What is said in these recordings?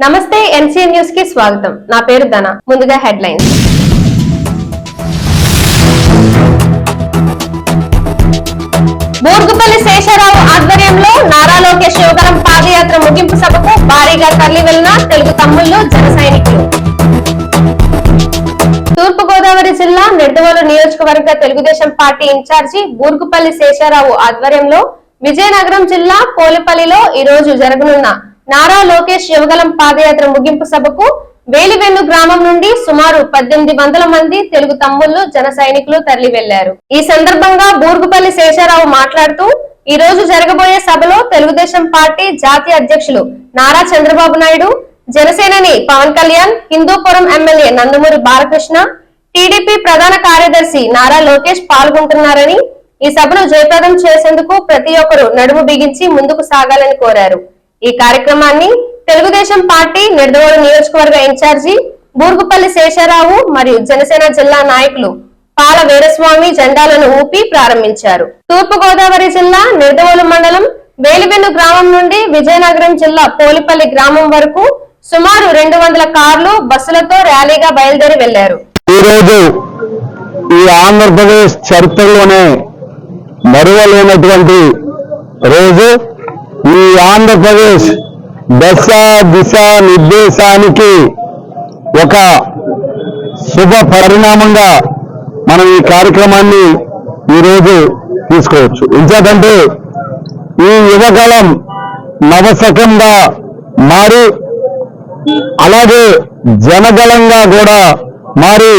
నమస్తే ఎన్సీఎన్ న్యూస్కి స్వాగతం. నా పేరు ధన. ముందుగా హెడ్లైన్స్. బూర్గుపల్లి శేషారావు ఆధ్వర్యంలో నారా లోకేష్ యువగలం పాదయాత్ర ముగింపు సభకు భారీగా తరలి వెళ్ళిన తెలుగు తమ్ముళ్ళు జన సైనికులు. తూర్పు గోదావరి జిల్లా నిడదవోలు నియోజకవర్గ తెలుగుదేశం పార్టీ ఇన్ఛార్జి బూర్గుపల్లి శేషారావు ఆధ్వర్యంలో విజయనగరం జిల్లా పోలిపల్లిలో ఈ రోజు జరగనున్న నారా లోకేష్ యువగలం పాదయాత్ర ముగింపు సభకు వేలివెన్ను గ్రామం నుండి సుమారు పద్దెనిమిది వందల మంది తెలుగు తమ్ముళ్ళు జన సైనికులు తరలి వెళ్ళారు ఈ సందర్భంగా బూర్గుపల్లి శేషారావు మాట్లాడుతూ ఈ రోజు జరగబోయే సభలో తెలుగుదేశం పార్టీ జాతీయ అధ్యక్షులు నారా చంద్రబాబు నాయుడు జనసేనని పవన్ కళ్యాణ్ హిందూపురం ఎమ్మెల్యే నందమూరి బాలకృష్ణ టీడీపీ ప్రధాన కార్యదర్శి నారా లోకేష్ పాల్గొంటున్నారని ఈ సభను జయప్రదం చేసేందుకు ప్రతి ఒక్కరూ నడుము బిగించి ముందుకు సాగాలని కోరారు. ఈ కార్యక్రమాన్ని తెలుగుదేశం పార్టీ నిర్దవోలు నియోజకవర్గ ఇన్ఛార్జి బూర్గుపల్లి శేషారావు మరియు జనసేన జిల్లా నాయకులు పాల వీరస్వామి జెండాలను ఊపి ప్రారంభించారు. తూర్పు గోదావరి జిల్లా నిర్దవోలు మండలం వేలివెన్ను గ్రామం నుండి విజయనగరం జిల్లా పోలిపల్లి గ్రామం వరకు సుమారు రెండు వందల కార్లు బస్సులతో ర్యాలీగా బయలుదేరి వెళ్ళారు ఈరోజు ఈ ఆంధ్రప్రదేశ్ చరిత్రలోనే మరువలేనటువంటి రోజు. ఈ ఆంధ్రప్రదేశ్ దశ దిశ నిర్దేశానికి ఒక శుభ పరిణామంగా మనం ఈ కార్యక్రమాన్ని ఈరోజు తీసుకోవచ్చు. ఎందుకంటే ఈ యువకాలం నవశకంగా మారి అలాగే జనగలంగా కూడా మారి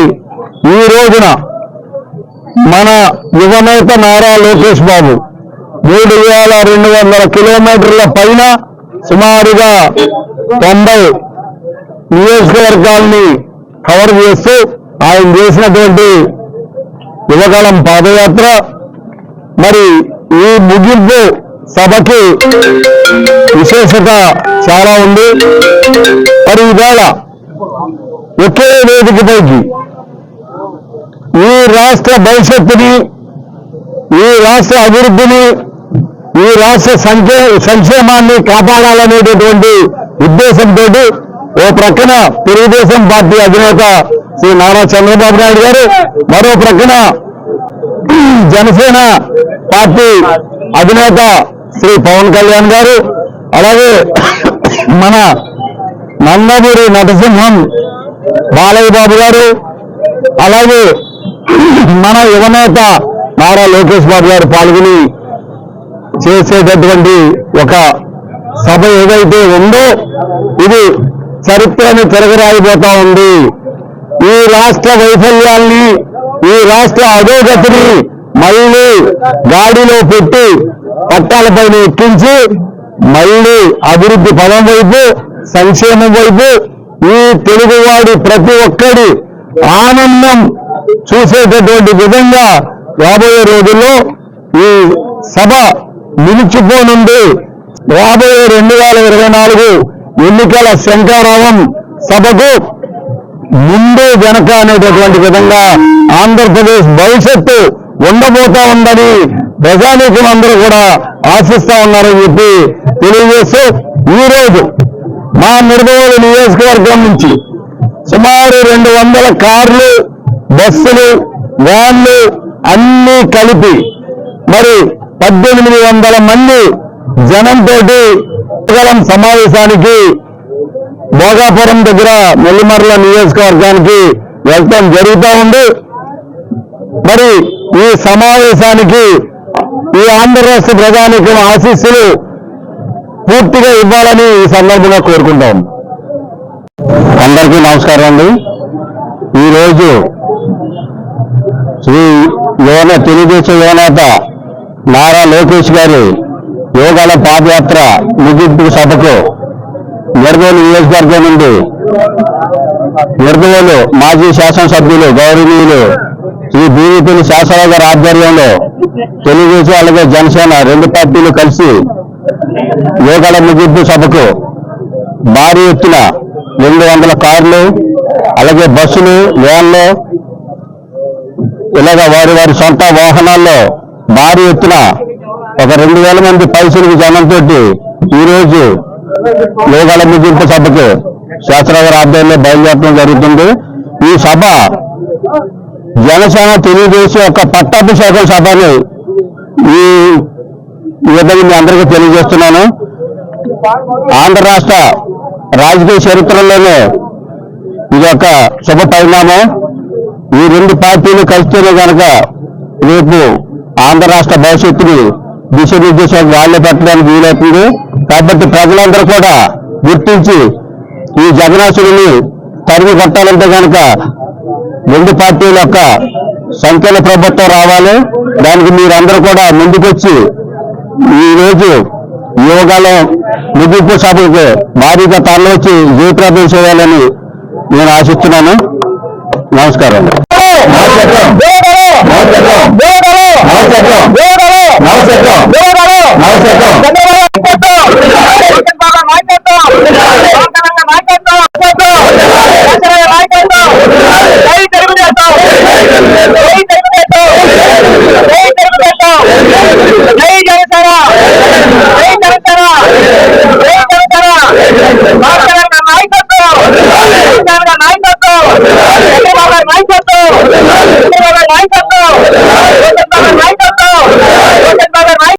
ఈ రోజున మన యువనేత నారా లోకేష్ బాబు మూడు వేల రెండు వందల కిలోమీటర్ల పైన సుమారుగా తొంభై నియోజకవర్గాల్ని కవర్ చేస్తూ ఆయన చేసినటువంటి యువకాలం పాదయాత్ర. మరి ఈ ముగింపు సభకి విశేషత చాలా ఉంది. మరి ఇవాళ ఒకే వేదికపైకి ఈ రాష్ట్ర భవిష్యత్తుని ఈ రాష్ట్ర అభివృద్ధిని ఈ రాష్ట్ర సంక్షే సంక్షేమాన్ని కాపాడాలనేటటువంటి ఉద్దేశంతో ఓ ప్రక్కన తెలుగుదేశం పార్టీ అధినేత శ్రీ నారా చంద్రబాబు నాయుడు గారు మరో ప్రక్కన జనసేన పార్టీ అధినేత శ్రీ పవన్ కళ్యాణ్ గారు అలాగే మన నందమూరి నటసింహం బాలయ్య బాబు గారు అలాగే మన యువనేత నారా లోకేష్ బాబు గారు పాల్గొని చేసేటటువంటి ఒక సభ ఏదైతే ఉందో ఇది చరిత్రను తిరగరాయిపోతా ఉంది. ఈ రాష్ట్ర వైఫల్యాల్ని ఈ రాష్ట్ర అధోగతిని మళ్ళీ గాడిలో పెట్టి పట్టాలపైన ఎక్కించి మళ్ళీ అభివృద్ధి పదం వైపు సంక్షేమం వైపు ఈ తెలుగువాడి ప్రతి ఒక్కడి ఆనందం చూసేటటువంటి విధంగా రాబోయే రోజుల్లో ఈ సభ నిలిచిపోనుంది. రాబోయే రెండు వేల ఇరవై నాలుగు ఎన్నికల శంకారావం సభకు ముందు వెనక అనేటటువంటి విధంగా ఆంధ్రప్రదేశ్ భవిష్యత్తు ఉండబోతా ఉందని ప్రజానీకం అందరూ కూడా ఆశిస్తా ఉన్నారని చెప్పి తెలియజేస్తూ ఈ రోజు మా నిర్మూలు నియోజకవర్గం నుంచి సుమారు రెండు వందల కార్లు బస్సులు వ్యాన్లు అన్నీ కలిపి మరి పద్దెనిమిది వందల మంది జనంతో సమావేశానికి భోగాపురం దగ్గర నెల్లిమర్ల నియోజకవర్గానికి వెళ్తాం జరుగుతూ ఉంది. మరి ఈ సమావేశానికి ఈ ఆంధ్ర రాష్ట్ర ప్రజానికం ఆశీస్సులు పూర్తిగా ఇవ్వాలని ఈ సందర్భంగా కోరుకుంటాం. అందరికీ నమస్కారం అండి. ఈరోజు శ్రీ యువన తెలుగుదేశం యువనేత నారా లోకేష్ గారి యోగాల పాదయాత్ర ముగింపు సభకు నిర్మూలు నియోజకవర్గం నుండి నిర్మూలు మాజీ శాసనసభ్యులు గౌరవనీయులు ఈ బీవీపీని శాసనరావు గారి ఆధ్వర్యంలో తెలుగుదేశం అలాగే జనసేన రెండు పార్టీలు కలిసి యోగాల ముగింపు సభకు భారీ ఎత్తున రెండు వందల కార్లు అలాగే బస్సులు వ్యాన్లు ఇలాగ వారి వారి సొంత వాహనాల్లో భారీ ఎత్తున ఒక రెండు వేల మంది పైసలకు జనంతో ఈరోజు యోగాల ముగింపు సభకు శాస్త్రగారి ఆధ్వర్యంలో బయలుదేరడం జరుగుతుంది. ఈ సభ జనసేన తెలియజేసి యొక్క పట్టాభిషేకం సభని ఈ ఈ విధంగా మీ అందరికీ తెలియజేస్తున్నాను. ఆంధ్ర రాష్ట్ర రాజకీయ చరిత్రలోనే ఇది ఒక శుభ పరిణామం. ఈ రెండు పార్టీలు కలిస్తేనే కనుక రేపు ఆంధ్ర రాష్ట్ర భవిష్యత్తుని దిశనిర్దేశం వాళ్ళే పెట్టడానికి వీలవుతుంది. కాబట్టి ప్రజలందరూ కూడా గుర్తించి ఈ జగనాసుడిని తరిమి కొట్టాలంటే కనుక రెండు పార్టీల యొక్క సంఖ్యల ప్రభుత్వం రావాలి. దానికి మీరందరూ కూడా ముందుకొచ్చి ఈ రోజు యోగాలో ముగింపు సభకు భారీగా తరలివచ్చి జయప్రదం చేయాలని నేను ఆశిస్తున్నాను. నమస్కారం.